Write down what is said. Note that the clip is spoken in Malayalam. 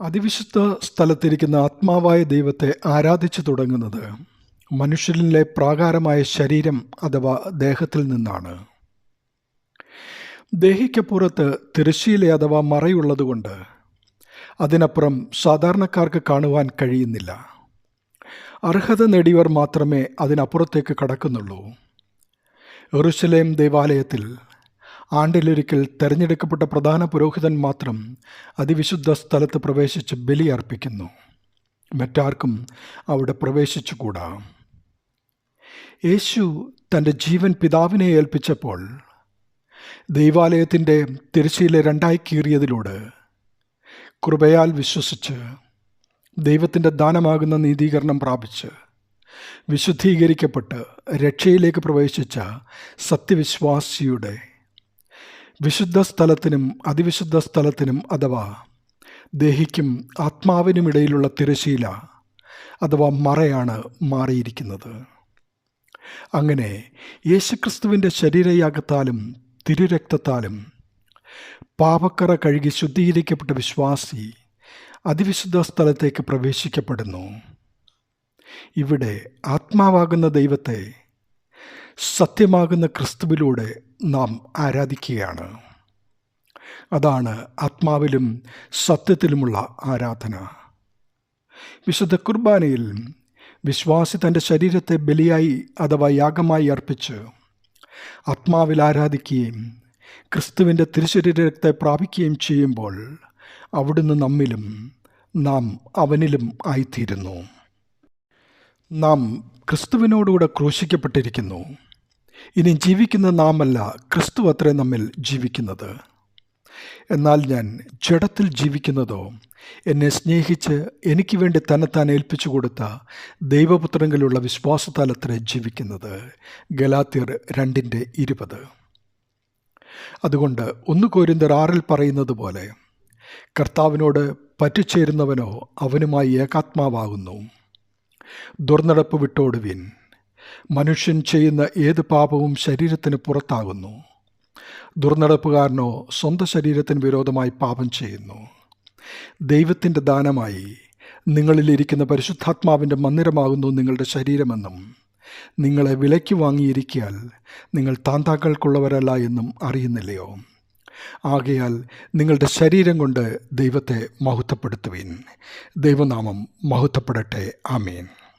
അതിവിശുദ്ധ സ്ഥലത്തിരിക്കുന്ന ആത്മാവായ ദൈവത്തെ ആരാധിച്ചു തുടങ്ങുന്നത് മനുഷ്യരിലെ പ്രാകാരമായ ശരീരം അഥവാ ദേഹത്തിൽ നിന്നാണ്. ദേഹിക്കപ്പുറത്ത് തിരശ്ശീല അഥവാ മറയുള്ളതുകൊണ്ട് അതിനപ്പുറം സാധാരണക്കാർക്ക് കാണുവാൻ കഴിയുന്നില്ല. അർഹത നേടിയവർ മാത്രമേ അതിനപ്പുറത്തേക്ക് കടക്കുന്നുള്ളൂ. എറുസലേം ദേവാലയത്തിൽ ആണ്ടിലൊരിക്കൽ തെരഞ്ഞെടുക്കപ്പെട്ട പ്രധാന പുരോഹിതൻ മാത്രം അതിവിശുദ്ധ സ്ഥലത്ത് പ്രവേശിച്ച് ബലി അർപ്പിക്കുന്നു. മറ്റാർക്കും അവിടെ പ്രവേശിച്ചുകൂടാ. യേശു തന്റെ ജീവൻ പിതാവിനെ ഏൽപ്പിച്ചപ്പോൾ ദൈവാലയത്തിന്റെ തിരശ്ശീല രണ്ടായി കീറിയതിലൂടെ കൃപയാൽ വിശ്വസിച്ച് ദൈവത്തിന്റെ ദാനമാകുന്ന നീതീകരണം പ്രാപിച്ച് വിശുദ്ധീകരിക്കപ്പെട്ട് രക്ഷയിലേക്ക് പ്രവേശിച്ച സത്യവിശ്വാസിയുടെ വിശുദ്ധ സ്ഥലത്തിനും അതിവിശുദ്ധ സ്ഥലത്തിനും അഥവാ ദേഹിക്കും ആത്മാവിനുമിടയിലുള്ള തിരശീല അഥവാ മറയാണ് മാറിയിരിക്കുന്നത്. അങ്ങനെ യേശുക്രിസ്തുവിന്റെ ശരീരയാഗത്താലും തിരുരക്തത്താലും പാപക്കറ കഴുകി ശുദ്ധീകരിക്കപ്പെട്ട വിശ്വാസി അതിവിശുദ്ധ സ്ഥലത്തേക്ക് പ്രവേശിക്കപ്പെടുന്നു. ഇവിടെ ആത്മാവാകുന്ന ദൈവത്തെ സത്യമാകുന്ന ക്രിസ്തുവിലൂടെ നാം ആരാധിക്കുകയാണ്. അതാണ് ആത്മാവിലും സത്യത്തിലുമുള്ള ആരാധന. വിശുദ്ധ കുർബാനയിൽ വിശ്വാസി തന്റെ ശരീരത്തെ ബലിയായി അഥവാ യാഗമായി അർപ്പിച്ച് ആത്മാവിൽ ആരാധിക്കുകയും ക്രിസ്തുവിന്റെ തിരുശരീരത്തെ പ്രാപിക്കുകയും ചെയ്യുമ്പോൾ അവിടുന്ന് നമ്മിലും നാം അവനിലും ആയിത്തീരുന്നു. നാം ക്രിസ്തുവിനോടുകൂടെ ക്രൂശിക്കപ്പെട്ടിരിക്കുന്നു. ഇനി ജീവിക്കുന്ന നാമല്ല ക്രിസ്തു അത്രേ നമ്മിൽ ജീവിക്കുന്നത്. എന്നാൽ ഞാൻ ജഡത്തിൽ ജീവിക്കുന്നതോ എന്നെ സ്നേഹിച്ച് എനിക്ക് വേണ്ടി തന്നെത്താൻ ഏൽപ്പിച്ചു കൊടുത്ത ദൈവപുത്രങ്ങളിലുള്ള വിശ്വാസത്താൽ അത്ര ജീവിക്കുന്നത്. ഗലാത്തിയർ രണ്ടിന്റെ ഇരുപത്. അതുകൊണ്ട് ഒന്ന് കോരിന്തർ ആറിൽ പറയുന്നത് പോലെ കർത്താവിനോട് പറ്റിച്ചേരുന്നവനോ അവനുമായി ഏകാത്മാവാകുന്നു. ദുർനടപ്പ് വിട്ടോടുവിൻ. മനുഷ്യൻ ചെയ്യുന്ന ഏത് പാപവും ശരീരത്തിന് പുറത്താകുന്നു. ദുർനടപ്പുകാരനോ സ്വന്തം ശരീരത്തിന് വിരോധമായി പാപം ചെയ്യുന്നു. ദൈവത്തിന്റെ ദാനമായി നിങ്ങളിലിരിക്കുന്ന പരിശുദ്ധാത്മാവിന്റെ മന്ദിരമാകുന്നു നിങ്ങളുടെ ശരീരമെന്നും നിങ്ങളെ വിലയ്ക്ക് വാങ്ങിയിരിക്കിയാൽ നിങ്ങൾ താന്താക്കൾക്കുള്ളവരല്ല എന്നും അറിയുന്നില്ലയോ? ആകയാൽ നിങ്ങളുടെ ശരീരം കൊണ്ട് ദൈവത്തെ മഹത്വപ്പെടുത്തുവീൻ. ദൈവനാമം മഹത്വപ്പെടട്ടെ. ആമേൻ.